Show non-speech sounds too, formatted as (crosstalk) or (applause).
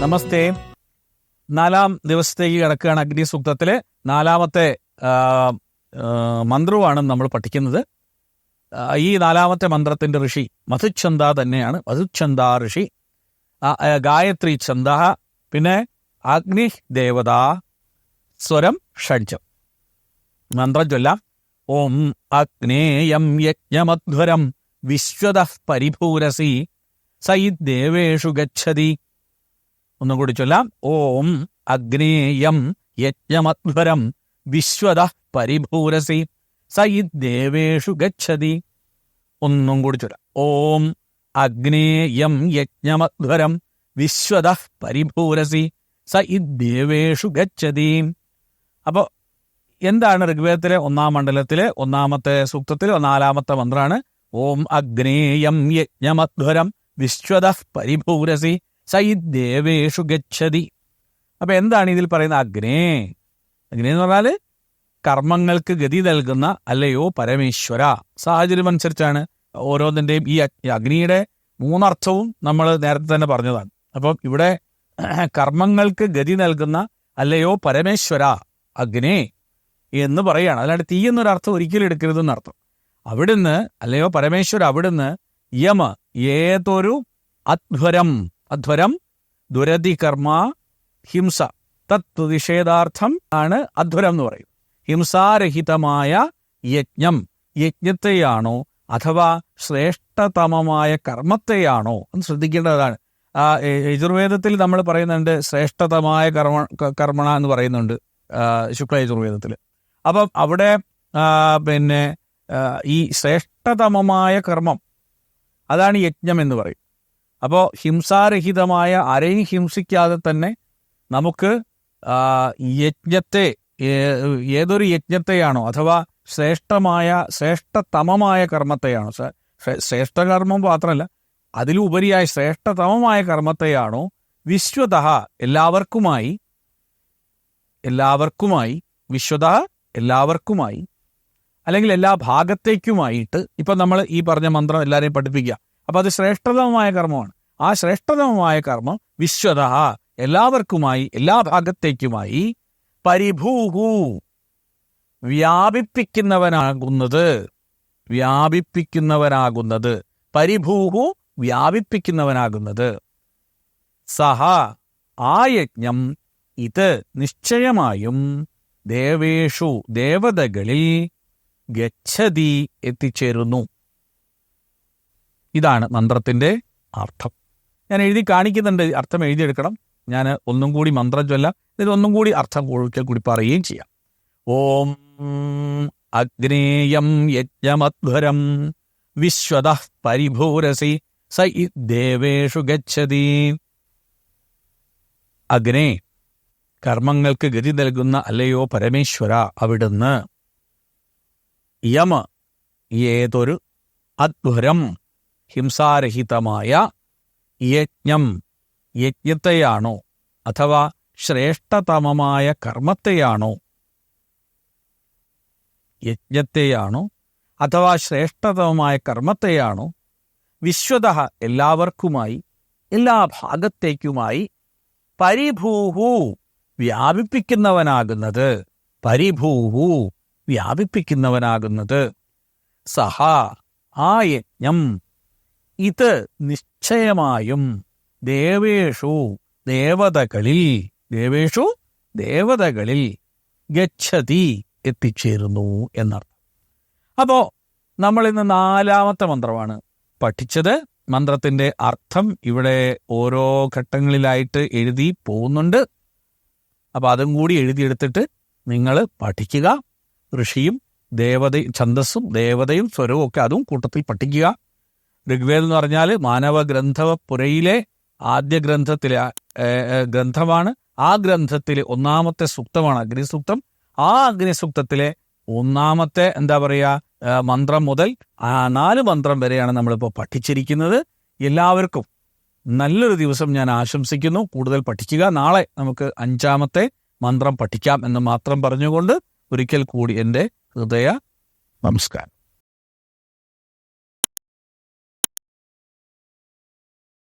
നമസ്തേ. നാലാം ദിവസത്തേക്ക് കിടക്കുകയാണ് അഗ്നി സൂക്തത്തിലെ. നാലാമത്തെ മന്ത്രവുമാണ് നമ്മൾ പഠിക്കുന്നത്. ഈ നാലാമത്തെ മന്ത്രത്തിന്റെ ഋഷി മധുച്ഛന്ദ തന്നെയാണ്. മധുച്ഛന്ദ ഋഷി ഗായത്രി ഛന്ദ പിന്നെ അഗ്നി ദേവത സ്വരം ഷഡ്ജം. മന്ത്രം ചൊല്ലാം ഓം അഗ്നേയം യജ്ഞമധ്വരം വിശ്വത പരിഭൂരസി സയിദേവേഷു ഗച്ഛതി. ഒന്നും കൂടി ചൊല്ലാം. ഓം അഗ്നേയം യജ്ഞമധ്വരം വിശ്വത പരിഭൂരസി സയിദേവേഷു ഗച്ഛതി. ഒന്നും കൂടി ചൊല്ലാം. ഓം അഗ്നേയം യജ്ഞമധ്വരം വിശ്വത പരിഭൂരസി സ ഇദ്ദേവേഷു ഗച്ഛതി. അപ്പോ എന്താണ് ഋഗ്വേദത്തിലെ ഒന്നാം മണ്ഡലത്തിലെ ഒന്നാമത്തെ സൂക്തത്തിലെ നാലാമത്തെ മന്ത്രമാണ് ഓം അഗ്നേയം യജ്ഞമധ്വരം വിശ്വത പരിഭൂരസി സയിദേവേഷു ഗച്ഛതി. അപ്പൊ എന്താണ് ഇതിൽ പറയുന്നത് അഗ്നേ? അഗ്നേ എന്ന് പറഞ്ഞാൽ കർമ്മങ്ങൾക്ക് ഗതി നൽകുന്ന അല്ലയോ പരമേശ്വര. സാഹചര്യം അനുസരിച്ചാണ് ഓരോന്നിന്റെയും ഈ അഗ്- അഗ്നിയുടെ മൂന്നർത്ഥവും നമ്മൾ നേരത്തെ തന്നെ പറഞ്ഞതാണ്. അപ്പം ഇവിടെ (clears throat) കർമ്മങ്ങൾക്ക് ഗതി നൽകുന്ന അല്ലയോ പരമേശ്വര അഗ്നേ എന്ന് പറയുകയാണ്. അല്ലാണ്ട് തീ എന്നൊരർത്ഥം ഒരിക്കലും എടുക്കരുതെന്നർത്ഥം അവിടുന്ന് അല്ലയോ പരമേശ്വര അവിടുന്ന് യമ ഏതൊരു അധ്വരം അധ്വരം ദുരധികർമ്മ ഹിംസ. തത് നിഷേധാർത്ഥം ആണ് അധ്വരം എന്ന് പറയും ഹിംസാരഹിതമായ യജ്ഞം. യജ്ഞത്തെയാണോ അഥവാ ശ്രേഷ്ഠതമമായ കർമ്മത്തെയാണോ എന്ന് ശ്രദ്ധിക്കേണ്ടതാണ്. ആ യജുർവേദത്തിൽ നമ്മൾ പറയുന്നുണ്ട് ശ്രേഷ്ഠതമായ കർമ്മ കർമ്മണ എന്ന് പറയുന്നുണ്ട് ശുക്ല യജുർവേദത്തിൽ. അപ്പം അവിടെ പിന്നെ ഈ ശ്രേഷ്ഠതമമായ കർമ്മം അതാണ് യജ്ഞം എന്ന് പറയും. അപ്പോൾ ഹിംസാരഹിതമായ ആരെയും ഹിംസിക്കാതെ തന്നെ നമുക്ക് യജ്ഞത്തെ ഏതൊരു യജ്ഞത്തെയാണോ അഥവാ ശ്രേഷ്ഠമായ ശ്രേഷ്ഠതമമായ കർമ്മത്തെയാണോ ശ്രേഷ്ഠകർമ്മം മാത്രമല്ല അതിലുപരിയായ ശ്രേഷ്ഠതമമായ കർമ്മത്തെയാണോ വിശ്വത എല്ലാവർക്കുമായി എല്ലാവർക്കുമായി വിശ്വത എല്ലാവർക്കുമായി അല്ലെങ്കിൽ എല്ലാ ഭാഗത്തേക്കുമായിട്ട് ഇപ്പം നമ്മൾ ഈ പറഞ്ഞ മന്ത്രം എല്ലാവരെയും പഠിപ്പിക്കുക. അപ്പൊ അത് ശ്രേഷ്ഠതമമായ കർമ്മമാണ്. ആ ശ്രേഷ്ഠതമായ കർമ്മം വിശ്വത. എല്ലാവർക്കുമായി എല്ലാ ഭാഗത്തേക്കുമായി പരിഭൂഹു. വ്യാപിപ്പിക്കുന്നവനാകുന്നത് വ്യാപിപ്പിക്കുന്നവനാകുന്നത് പരിഭൂഹു വ്യാപിപ്പിക്കുന്നവനാകുന്നത്. സഹ ആ യജ്ഞം ഇത് നിശ്ചയമായും ദേവേഷു ദേവതകളിൽ ഗച്ഛതി എത്തിച്ചേരുന്നു. ഇതാണ് മന്ത്രത്തിന്റെ അർത്ഥം. ഞാൻ എഴുതി കാണിക്കുന്നുണ്ട് അർത്ഥം എഴുതിയെടുക്കണം. ഞാൻ ഒന്നും കൂടി മന്ത്രം ചൊല്ല ഇതിൽ ഒന്നും കൂടി അർത്ഥം ഒഴിക്കൽ കൂടി പറയുകയും ചെയ്യാം. ഓം അഗ്നേയം യജ്ഞമധ്വരം വിശ്വത പരിഭൂരസി സ ദേവേഷു ഗച്ഛതി. അഗ്നേ കർമ്മങ്ങൾക്ക് ഗതി നൽകുന്ന അല്ലയോ പരമേശ്വര അവിടുന്ന്. യമ ഏതൊരു അധ്വരം ഹിംസാരഹിതമായ യജ്ഞം യജ്ഞത്തെയാണോ? അഥവാ ശ്രേഷ്ഠതമമായ കർമ്മത്തെയാണോ? യജ്ഞത്തെയാണോ? അഥവാ ശ്രേഷ്ഠതമമായ കർമ്മത്തെയാണോ? വിശ്വത എല്ലാവർക്കുമായി എല്ലാ ഭാഗത്തേക്കുമായി പരിഭൂഹു വ്യാപിപ്പിക്കുന്നവനാകുന്നത് പരിഭൂഹു വ്യാപിപ്പിക്കുന്നവനാകുന്നത്. സഹ ആ യജ്ഞം ഇത് നിശ്ചയമായും ദേവേഷു ദേവതകളിൽ ദേവേഷു ദേവതകളിൽ ഗച്ഛതി എത്തിച്ചേരുന്നു എന്നർത്ഥം. അപ്പോ നമ്മൾ ഇന്ന് നാലാമത്തെ മന്ത്രമാണ് പഠിച്ചത്. മന്ത്രത്തിന്റെ അർത്ഥം ഇവിടെ ഓരോ ഘട്ടങ്ങളിലായിട്ട് എഴുതി പോകുന്നുണ്ട്. അപ്പൊ അതും കൂടി എഴുതിയെടുത്തിട്ട് നിങ്ങൾ പഠിക്കുക. ഋഷിയും ദേവതയും ഛന്ദസ്സും ദേവതയും സ്വരവും ഒക്കെ അതും കൂട്ടത്തിൽ പഠിക്കുക. ഋഗ്വേദം എന്ന് പറഞ്ഞാൽ മാനവ ഗ്രന്ഥവ പുരയിലെ ആദ്യ ഗ്രന്ഥത്തിലെ ഗ്രന്ഥമാണ്. ആ ഗ്രന്ഥത്തിലെ ഒന്നാമത്തെ സൂക്തമാണ് അഗ്നിസൂക്തം. ആ അഗ്നിസൂക്തത്തിലെ ഒന്നാമത്തെ എന്താ പറയുക മന്ത്രം മുതൽ നാല് മന്ത്രം വരെയാണ് നമ്മളിപ്പോൾ പഠിച്ചിരിക്കുന്നത്. എല്ലാവർക്കും നല്ലൊരു ദിവസം ഞാൻ ആശംസിക്കുന്നു. കൂടുതൽ പഠിക്കുക. നാളെ നമുക്ക് അഞ്ചാമത്തെ മന്ത്രം പഠിക്കാം എന്ന് മാത്രം പറഞ്ഞുകൊണ്ട് ഒരിക്കൽ കൂടി എന്റെ ഹൃദയ നമസ്കാരം.